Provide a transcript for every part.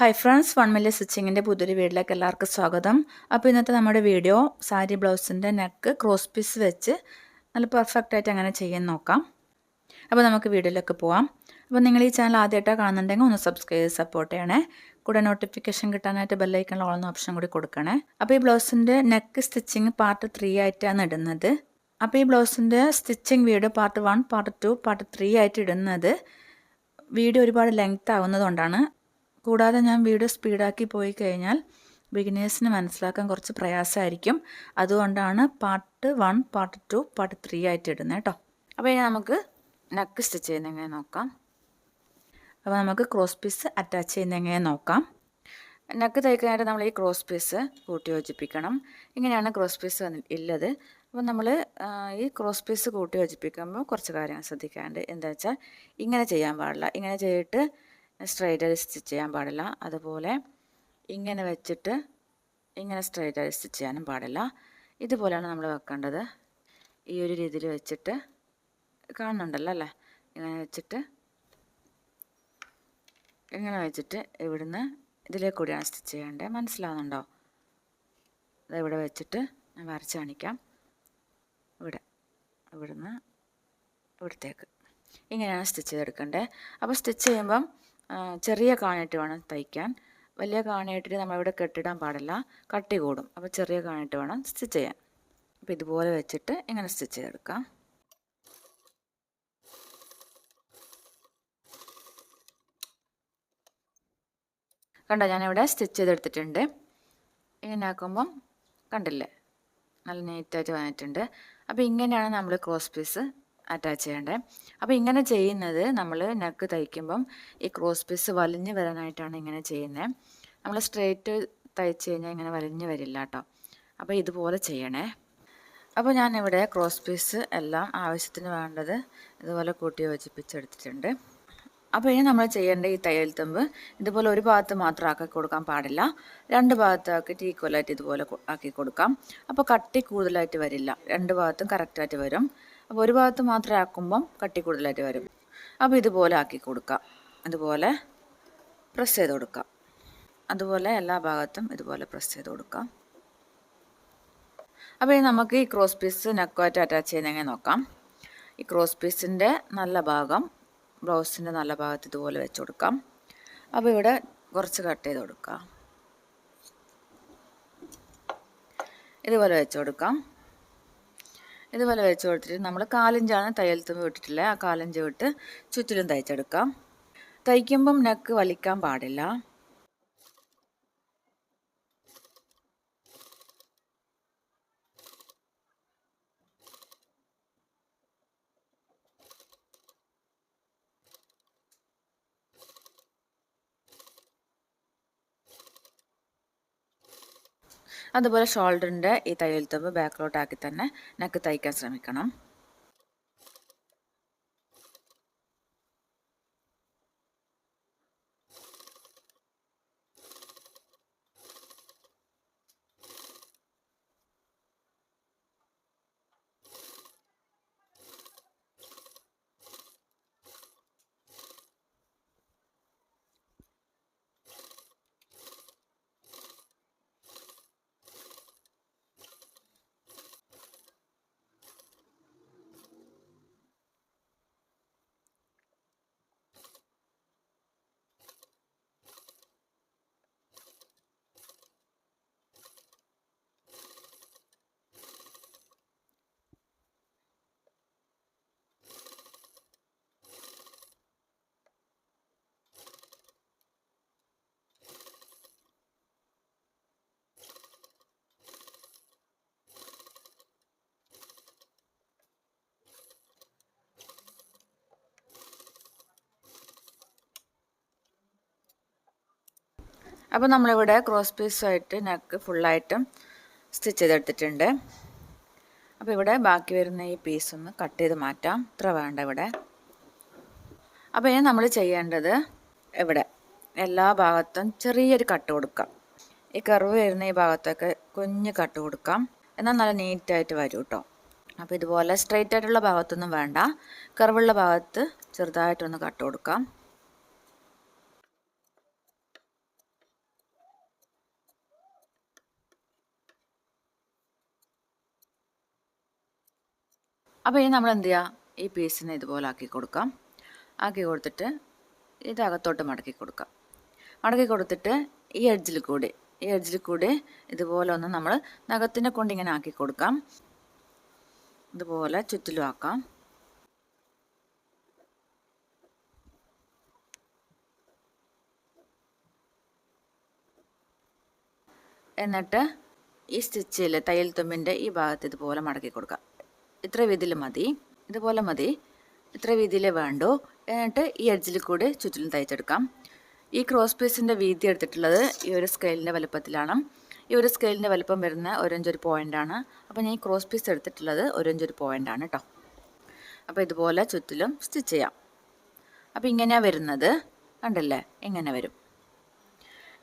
Hi friends one milli സ്റ്റിച്ചിങ്ങിന്റെ പുതിയൊരു വീഡിയോയിലേക്ക് എല്ലാവർക്കും സ്വാഗതം. അപ്പോൾ ഇന്നത്തെ നമ്മുടെ വീഡിയോ സാരി ബ്ലൗസിന്റെ നെക്ക് ക്രോസ് പീസ് വെച്ച് നല്ല പെർഫെക്റ്റ് ആയിട്ട് അങ്ങനെ ചെയ്യാൻ നോക്കാം. അപ്പോൾ നമുക്ക് വീഡിയോയിലേക്ക് പോവാം. അപ്പോൾ നിങ്ങൾ ഈ ചാനൽ ആദ്യമായിട്ടാണ് കാണുന്നുണ്ടെങ്കിൽ ഒന്ന് സബ്സ്ക്രൈബ് ചെയ്ത് സപ്പോർട്ട് ചെയ്യണേ. കൂടെ നോട്ടിഫിക്കേഷൻ കിട്ടാനായിട്ട് ബെല്ലൈക്കണിൽ ഓളുന്ന ഓപ്ഷൻ കൂടി കൊടുക്കണേ. അപ്പോൾ ഈ ബ്ലൗസിന്റെ നെക്ക് സ്റ്റിച്ചിങ് പാർട്ട് ത്രീ ആയിട്ടാണ് ഇടുന്നത്. അപ്പോൾ ഈ ബ്ലൗസിന്റെ stitching video part one part two part three ആയിട്ട് ഇടുന്നത്. വീഡിയോ ഒരുപാട് ലെങ്ത് ആവുന്നതുകൊണ്ടാണ്. കൂടാതെ ഞാൻ വീഡിയോ സ്പീഡാക്കി പോയി കഴിഞ്ഞാൽ ബിഗിനേഴ്സിന് മനസ്സിലാക്കാൻ കുറച്ച് പ്രയാസമായിരിക്കും. അതുകൊണ്ടാണ് part one part two part three ആയിട്ട് ഇടുന്നത് കേട്ടോ അപ്പോൾ ഇനി നമുക്ക് നെക്ക് സ്റ്റിച്ച് ചെയ്യുന്ന എങ്ങനെ നോക്കാം? അപ്പോൾ നമുക്ക് ക്രോസ് പീസ് അറ്റാച്ച് ചെയ്യുന്ന എങ്ങനെ നോക്കാം? നെക്ക് തയ്ക്കാനായിട്ട് നമ്മൾ ഈ ക്രോസ് പീസ് കൂട്ടി യോജിപ്പിക്കണം. ഇങ്ങനെയാണ് ക്രോസ് പീസ് ഉള്ളത് അപ്പോൾ നമ്മൾ ഈ ക്രോസ് പീസ് കൂട്ടി യോജിപ്പിക്കുമ്പോൾ കുറച്ച് കാര്യങ്ങൾ ശ്രദ്ധിക്കാണ്ട് എന്താ വെച്ചാൽ ഇങ്ങനെ ചെയ്യാൻ പാടില്ല. ഇങ്ങനെ ചെയ്തിട്ട് സ്ട്രൈറ്റ് സ്റ്റിച്ച് ചെയ്യാൻ പാടില്ല. അതുപോലെ ഇങ്ങനെ വെച്ചിട്ട് ഇങ്ങനെ സ്ട്രൈറ്റ് സ്റ്റിച്ച് ചെയ്യാനും പാടില്ല. ഇതുപോലെയാണ് നമ്മൾ വെക്കേണ്ടത്. ഈ ഒരു രീതിയിൽ വെച്ചിട്ട് കാണുന്നുണ്ടല്ലോ അല്ലേ? ഇങ്ങനെ വെച്ചിട്ട് ഇങ്ങനെ വെച്ചിട്ട് ഇവിടുന്ന് ഇതിലേക്ക് കൂടിയാണ് സ്റ്റിച്ച് ചെയ്യേണ്ടത്. മനസ്സിലാവുന്നുണ്ടോ? ഇവിടെ വെച്ചിട്ട് ഞാൻ വരച്ച് കാണിക്കാം. ഇവിടെ ഇവിടുന്ന് ഇവിടത്തേക്ക്. ഇങ്ങനെയാണ് സ്റ്റിച്ച് ചെയ്തെടുക്കേണ്ടത്. അപ്പോൾ സ്റ്റിച്ച് ചെയ്യുമ്പം ചെറിയ കാണിട്ട് വേണം തയ്ക്കാൻ. വലിയ കാണിയിട്ടിട്ട് നമ്മളിവിടെ കെട്ടിടാൻ പാടില്ല. കട്ടി കൂടും. അപ്പോൾ ചെറിയ കാണിട്ട് വേണം സ്റ്റിച്ച് ചെയ്യാൻ. അപ്പോൾ ഇതുപോലെ വെച്ചിട്ട് ഇങ്ങനെ സ്റ്റിച്ച് ചെയ്തെടുക്കാം. കണ്ടോ ഞാനിവിടെ സ്റ്റിച്ച് ചെയ്തെടുത്തിട്ടുണ്ട്. ഇങ്ങനെ ആക്കുമ്പം കണ്ടില്ലേ? നല്ല നീറ്റായിട്ട് വന്നിട്ടുണ്ട്. അപ്പോൾ ഇങ്ങനെയാണ് നമ്മൾ ക്രോസ് പീസ് അറ്റാച്ച് ചെയ്യണ്ടേ. അപ്പോൾ ഇങ്ങനെ ചെയ്യുന്നത് നമ്മൾ നെക്ക് തയ്ക്കുമ്പം ഈ ക്രോസ് പീസ് വലിഞ്ഞ് വരാനായിട്ടാണ് ഇങ്ങനെ ചെയ്യുന്നത് നമ്മൾ സ്ട്രെയിറ്റ് തയ്ച്ച് കഴിഞ്ഞാൽ ഇങ്ങനെ വലിഞ്ഞ് വരില്ല കേട്ടോ അപ്പോൾ ഇതുപോലെ ചെയ്യണേ. അപ്പോൾ ഞാനിവിടെ ക്രോസ് പീസ് എല്ലാം ആവശ്യത്തിന് വേണ്ടത് ഇതുപോലെ കൂട്ടി യോജിപ്പിച്ചെടുത്തിട്ടുണ്ട്. അപ്പോൾ ഇനി നമ്മൾ ചെയ്യേണ്ട ഈ തയ്യൽ തുമ്പ് ഇതുപോലെ ഒരു ഭാഗത്ത് മാത്രം ആക്കി കൊടുക്കാൻ പാടില്ല. രണ്ട് ഭാഗത്താക്കിയിട്ട് ഈക്വലായിട്ട് ഇതുപോലെ ആക്കി കൊടുക്കാം. അപ്പോൾ കട്ടി കൂടുതലായിട്ട് വരില്ല. രണ്ട് ഭാഗത്തും കറക്റ്റായിട്ട് വരും. അപ്പോൾ ഒരു ഭാഗത്ത് മാത്രം ആക്കുമ്പം കട്ടി കൂടുതലായിട്ട് വരും. അപ്പോൾ ഇതുപോലെ ആക്കി കൊടുക്കാം. അതുപോലെ പ്രസ് ചെയ്ത് കൊടുക്കാം. അതുപോലെ എല്ലാ ഭാഗത്തും ഇതുപോലെ പ്രസ് ചെയ്ത് കൊടുക്കാം. അപ്പോൾ ഇനി നമുക്ക് ഈ ക്രോസ് പീസ് നെക്കുമായിട്ട് അറ്റാച്ച് ചെയ്യുന്നെങ്കിൽ നോക്കാം? ഈ ക്രോസ് പീസിന്റെ നല്ല ഭാഗം ബ്ലൗസിന്റെ നല്ല ഭാഗത്ത് ഇതുപോലെ വെച്ച് കൊടുക്കാം. അപ്പോൾ ഇവിടെ കുറച്ച് കട്ട് ചെയ്ത് കൊടുക്കാം. ഇതുപോലെ വെച്ച് കൊടുക്കാം. ഇതുപോലെ വെച്ച് കൊടുത്തിട്ട് നമ്മൾ കാലഞ്ചാണ് തയ്യൽ തുമ്പ് വിട്ടിട്ടില്ല ആ കാലഞ്ച് വിട്ട് ചുറ്റിലും തയ്ച്ചെടുക്കാം. തയ്ക്കുമ്പം നെക്ക് വലിക്കാൻ പാടില്ല. അതുപോലെ ഷോൾഡറിന്റെ ഈ തയ്യൽ തുമ്പ് ബാക്കിലോട്ടാക്കി തന്നെ നെക്ക് തയ്ക്കാൻ ശ്രമിക്കണം. അപ്പോൾ നമ്മളിവിടെ ക്രോസ് പീസായിട്ട് നെക്ക് ഫുള്ളായിട്ടും സ്റ്റിച്ച് ചെയ്തെടുത്തിട്ടുണ്ട്. അപ്പോൾ ഇവിടെ ബാക്കി വരുന്ന ഈ പീസ് ഒന്ന് കട്ട് ചെയ്ത് മാറ്റാം. ഇത്ര വേണ്ട ഇവിടെ. അപ്പോൾ ഇനി നമ്മൾ ചെയ്യേണ്ടത് ഇവിടെ എല്ലാ ഭാഗത്തും ചെറിയൊരു കട്ട് കൊടുക്കാം. ഈ കർവ് വരുന്ന ഈ ഭാഗത്തൊക്കെ കുഞ്ഞ് കട്ട് കൊടുക്കാം. എന്നാൽ നല്ല നീറ്റായിട്ട് വരും കേട്ടോ അപ്പോൾ ഇതുപോലെ സ്ട്രെയിറ്റ് ആയിട്ടുള്ള ഭാഗത്തൊന്നും വേണ്ട. കർവുള്ള ഭാഗത്ത് ചെറുതായിട്ടൊന്ന് കട്ട് കൊടുക്കാം. അപ്പോൾ ഇനി നമ്മൾ എന്ത് ചെയ്യുക ഈ പീസിനെ ഇതുപോലെ ആക്കി കൊടുക്കാം. ആക്കി കൊടുത്തിട്ട് ഇത് അകത്തോട്ട് മടക്കി കൊടുക്കാം. മടക്കി കൊടുത്തിട്ട് ഈ എഡ്ജിൽ കൂടി ഈ എഡ്ജിൽ കൂടി ഇതുപോലെ ഒന്ന് നമ്മൾ നഖത്തിനെ കൊണ്ട് ഇങ്ങനെ ആക്കി കൊടുക്കാം. ഇതുപോലെ ചുറ്റിലും ആക്കാം. എന്നിട്ട് ഈ സ്റ്റിച്ചിൽ തയ്യൽ തുമ്പിന്റെ ഈ ഭാഗത്ത് ഇതുപോലെ മടക്കി കൊടുക്കാം. ഇത്ര വീതിയിൽ മതി ഇതുപോലെ മതി ഇത്ര വീതിയിൽ വേണ്ടു. എന്നിട്ട് ഈ എഡ്ജിൽ കൂടി ചുറ്റിലും തയ്ച്ചെടുക്കാം. ഈ ക്രോസ് പീസിന്റെ വീതി എടുത്തിട്ടുള്ളത് ഈ ഒരു സ്കെയിലിന്റെ വലുപ്പത്തിലാണ്. ഈ ഒരു സ്കെയിലിന്റെ വലുപ്പം വരുന്ന ഒരഞ്ചൊരു പോയിന്റാണ് അപ്പോൾ ഞാൻ ഈ ക്രോസ് പീസ് എടുത്തിട്ടുള്ളത് ഒരഞ്ചൊരു പോയിന്റാണ് കേട്ടോ അപ്പോൾ ഇതുപോലെ ചുറ്റിലും സ്റ്റിച്ച് ചെയ്യാം. അപ്പോൾ ഇങ്ങനെയാണ് വരുന്നത്. കണ്ടല്ലേ? ഇങ്ങനെ വരും.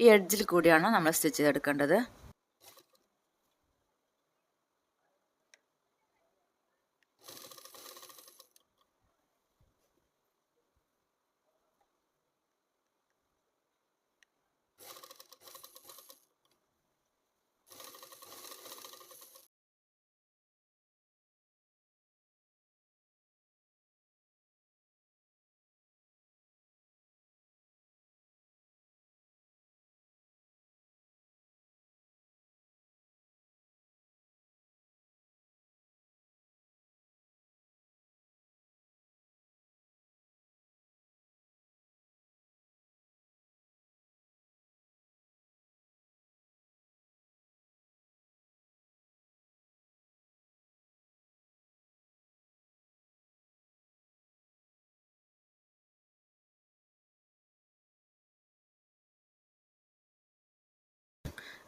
ഈ എഡ്ജിൽ കൂടിയാണ് നമ്മൾ സ്റ്റിച്ച് ചെയ്തെടുക്കേണ്ടത്.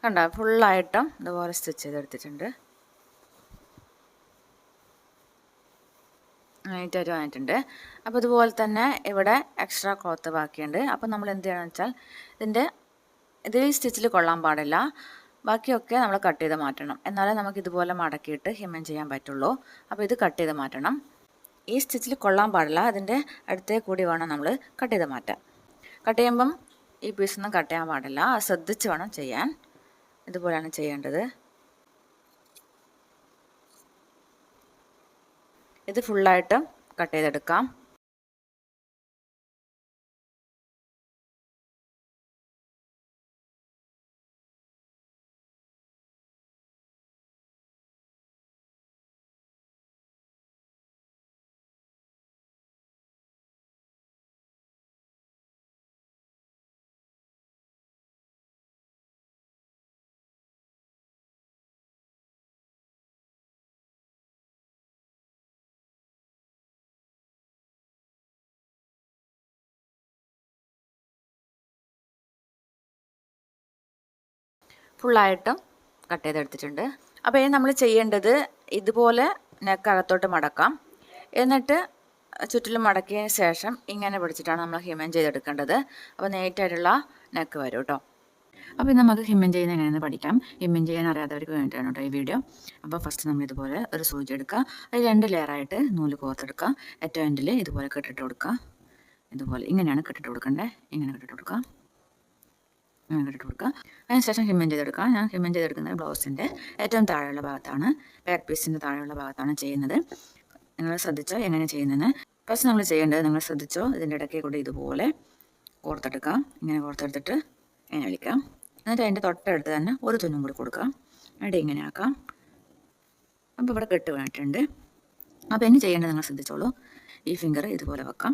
കണ്ട ഫുള്ളായിട്ടും ഇതുപോലെ സ്റ്റിച്ച് ചെയ്തെടുത്തിട്ടുണ്ട്. നീറ്റായിട്ട് വന്നിട്ടുണ്ട്. അപ്പോൾ ഇതുപോലെ തന്നെ ഇവിടെ എക്സ്ട്രാ ക്ലോത്ത് ബാക്കിയുണ്ട്. അപ്പോൾ നമ്മൾ എന്ത് ചെയ്യണമെന്ന് വെച്ചാൽ ഇതിന്റെ ഇത് ഈ സ്റ്റിച്ചിൽ കൊള്ളാൻ പാടില്ല. ബാക്കിയൊക്കെ നമ്മൾ കട്ട് ചെയ്ത് മാറ്റണം. എന്നാലേ നമുക്ക് ഇതുപോലെ മടക്കിയിട്ട് ഹിമൻ ചെയ്യാൻ പറ്റുള്ളൂ. അപ്പോൾ ഇത് കട്ട് ചെയ്ത് മാറ്റണം. ഈ സ്റ്റിച്ചിൽ കൊള്ളാൻ പാടില്ല. അതിന്റെ അടുത്തേ കൂടി വേണം നമ്മൾ കട്ട് ചെയ്ത് മാറ്റാൻ. കട്ട് ചെയ്യുമ്പം ഈ പീസൊന്നും കട്ട് ചെയ്യാൻ പാടില്ല. ശ്രദ്ധിച്ച് വേണം ചെയ്യാൻ. ഇതുപോലെയാണ് ചെയ്യേണ്ടത്. ഇത് ഫുള്ളായിട്ട് കട്ട് ചെയ്തെടുക്കാം. ഫുള്ളായിട്ടും കട്ട് ചെയ്തെടുത്തിട്ടുണ്ട്. അപ്പോൾ ഇനി നമ്മൾ ചെയ്യേണ്ടത് ഇതുപോലെ നെക്ക് അകത്തോട്ട് മടക്കാം. എന്നിട്ട് ചുറ്റിലും മടക്കിയതിന് ശേഷം ഇങ്ങനെ പിടിച്ചിട്ടാണ് നമ്മൾ ഹിമൻ ചെയ്തെടുക്കേണ്ടത്. അപ്പോൾ നെയ്റ്റായിട്ടുള്ള നെക്ക് വരും കേട്ടോ അപ്പോൾ ഇത് നമുക്ക് ഹിമ്മൻ ചെയ്യുന്ന എങ്ങനെയെന്ന് പഠിക്കാം. ഹിമ്മൻ ചെയ്യാൻ അറിയാത്തവർക്ക് വേണ്ടിയിട്ടാണ് കേട്ടോ ഈ വീഡിയോ അപ്പോൾ ഫസ്റ്റ് നമ്മൾ ഇതുപോലെ ഒരു സൂചി എടുക്കുക. അത് രണ്ട് ലെയറായിട്ട് നൂൽ കോർത്തെടുക്കുക ഏറ്റവും എൻഡിൽ ഇതുപോലെ കെട്ടിട്ട് കൊടുക്കുക. ഇതുപോലെ ഇങ്ങനെയാണ് കെട്ടിട്ട് കൊടുക്കേണ്ടത് ഇങ്ങനെ കെട്ടിട്ട് കൊടുക്കുക. അങ്ങനെ ഇട്ട് കൊടുക്കുക അതിനുശേഷം ഹിമ്മൻ ചെയ്തെടുക്കുക ഞാൻ ഹിമ്മൻ ചെയ്തെടുക്കുന്നത് ബ്ലൗസിന്റെ ഏറ്റവും താഴെയുള്ള ഭാഗത്താണ്. ബാക്ക് പീസിന്റെ താഴെയുള്ള ഭാഗത്താണ് ചെയ്യുന്നത്. നിങ്ങൾ ശ്രദ്ധിച്ചോ എങ്ങനെ ചെയ്യുന്നതെന്ന്? ഫസ്റ്റ് നമ്മൾ ചെയ്യേണ്ടത് നിങ്ങൾ ശ്രദ്ധിച്ചോ? ഇതിന്റെ ഇടയ്ക്ക് കൂടി ഇതുപോലെ കോർത്തെടുക്കാം. ഇങ്ങനെ കോർത്തെടുത്തിട്ട് ഇങ്ങനെ വിളിക്കാം എന്നിട്ട് അതിന്റെ തൊട്ടടുത്ത് തന്നെ ഒരു തുന്നും കൂടി കൊടുക്കാം. എന്നിട്ട് ഇങ്ങനെ ആക്കാം. അപ്പോൾ ഇവിടെ കെട്ട് വേണ്ടിയിട്ടുണ്ട് അപ്പോൾ ഇനി ചെയ്യേണ്ടത് നിങ്ങൾ ശ്രദ്ധിച്ചോളൂ. ഈ ഫിംഗർ ഇതുപോലെ വെക്കാം.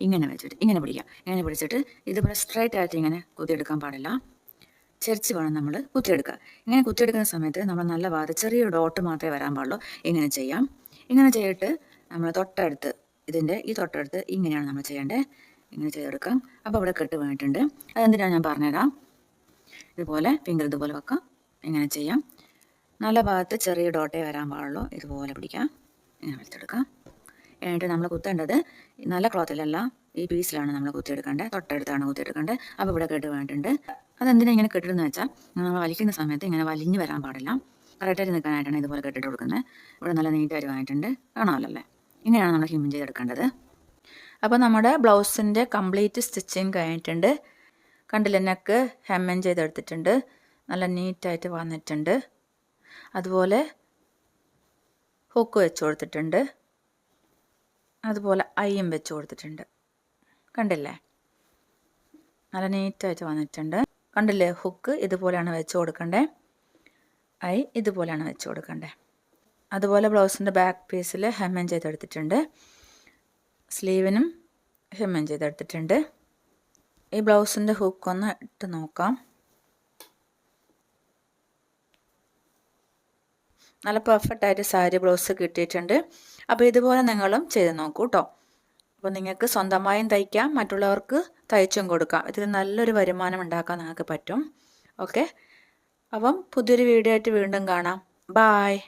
ഇങ്ങനെ വെച്ചിട്ട് ഇങ്ങനെ പിടിക്കുക ഇങ്ങനെ പിടിച്ചിട്ട് ഇതുപോലെ സ്ട്രൈറ്റ് ആയിട്ട് ഇങ്ങനെ കുത്തിയെടുക്കാൻ പാടില്ല. ചെരിച്ച് വേണം നമ്മൾ കുത്തിയെടുക്കുക ഇങ്ങനെ കുത്തിയെടുക്കുന്ന സമയത്ത് നമ്മൾ നല്ല ഭാഗത്ത് ചെറിയ ഡോട്ട് മാത്രമേ വരാൻ പാടുള്ളൂ. ഇങ്ങനെ ചെയ്യാം. ഇങ്ങനെ ചെയ്തിട്ട് നമ്മൾ തൊട്ടടുത്ത് ഇതിന്റെ ഈ തൊട്ടടുത്ത് ഇങ്ങനെയാണ് നമ്മൾ ചെയ്യേണ്ടത് ഇങ്ങനെ ചെയ്തെടുക്കാം. അപ്പോൾ അവിടെ കെട്ട് വേണ്ടിയിട്ടുണ്ട് അതെന്തിനാണ് ഞാൻ പറഞ്ഞുതരാം? ഇതുപോലെ ഫിംഗർ ഇതുപോലെ വെക്കാം. ഇങ്ങനെ ചെയ്യാം. നല്ല ഭാഗത്ത് ചെറിയ ഡോട്ടേ വരാൻ പാടുള്ളൂ. ഇതുപോലെ പിടിക്കാം. ഇങ്ങനെ വലിച്ചെടുക്കാം. എന്നിട്ട് നമ്മൾ കുത്തേണ്ടത് നല്ല ക്ലോത്തിലല്ല ഈ പീസിലാണ് നമ്മൾ കുത്തിയെടുക്കേണ്ടത് തൊട്ടടുത്താണ് കുത്തിയെടുക്കേണ്ടത് അപ്പോൾ ഇവിടെ കെട്ട് വേണ്ടിയിട്ടുണ്ട് അതെന്തിനാ ഇങ്ങനെ കെട്ടിടുന്നത് വെച്ചാൽ നമ്മൾ വലിക്കുന്ന സമയത്ത് ഇങ്ങനെ വലിഞ്ഞ് വരാൻ പാടില്ല. കറക്റ്റായിട്ട് നിൽക്കാനായിട്ടാണ് ഇതുപോലെ കെട്ടിട്ട് കൊടുക്കുന്നത് ഇവിടെ നല്ല നീറ്റായിട്ട് വാങ്ങിയിട്ടുണ്ട് കാണാമല്ലോ ഇങ്ങനെയാണ് നമ്മൾ ഹിമൻ ചെയ്തെടുക്കേണ്ടത്. അപ്പോൾ നമ്മുടെ ബ്ലൗസിന്റെ കംപ്ലീറ്റ് സ്റ്റിച്ചിങ് കഴിഞ്ഞിട്ടുണ്ട്. കണ്ടില്ല നെക്ക് ഹെമ്മൻ ചെയ്തെടുത്തിട്ടുണ്ട്. നല്ല നീറ്റായിട്ട് വന്നിട്ടുണ്ട്. അതുപോലെ ഹുക്ക് വെച്ച് കൊടുത്തിട്ടുണ്ട്. അതുപോലെ ഐയും വെച്ച് കൊടുത്തിട്ടുണ്ട്. കണ്ടില്ലേ? നല്ല നീറ്റായിട്ട് വന്നിട്ടുണ്ട്. കണ്ടില്ലേ? ഹുക്ക് ഇതുപോലെയാണ് വെച്ച് കൊടുക്കണ്ടേ? ഐ ഇതുപോലെയാണ് വെച്ച് കൊടുക്കണ്ടേ? അതുപോലെ ബ്ലൗസിന്റെ ബാക്ക് പീസിൽ ഹെമ്മൻ ചെയ്തെടുത്തിട്ടുണ്ട് സ്ലീവിനും ഹെമ്മൻ ചെയ്തെടുത്തിട്ടുണ്ട് ഈ ബ്ലൗസിന്റെ ഹുക്ക് ഒന്ന് ഇട്ട് നോക്കാം. നല്ല പെർഫെക്റ്റ് ആയിട്ട് സാരി ബ്ലൗസ് കിട്ടിയിട്ടുണ്ട്. അപ്പോൾ ഇതുപോലെ നിങ്ങളും ചെയ്ത് നോക്കൂ കേട്ടോ അപ്പോൾ നിങ്ങൾക്ക് സ്വന്തമായും തയ്ക്കാം മറ്റുള്ളവർക്ക് തയ്ച്ചും കൊടുക്കാം. ഇതിൽ നല്ലൊരു വരുമാനം ഉണ്ടാക്കാൻ നിങ്ങൾക്ക് പറ്റും. ഓക്കെ അപ്പം പുതിയൊരു വീഡിയോ ആയിട്ട് വീണ്ടും കാണാം. ബായ്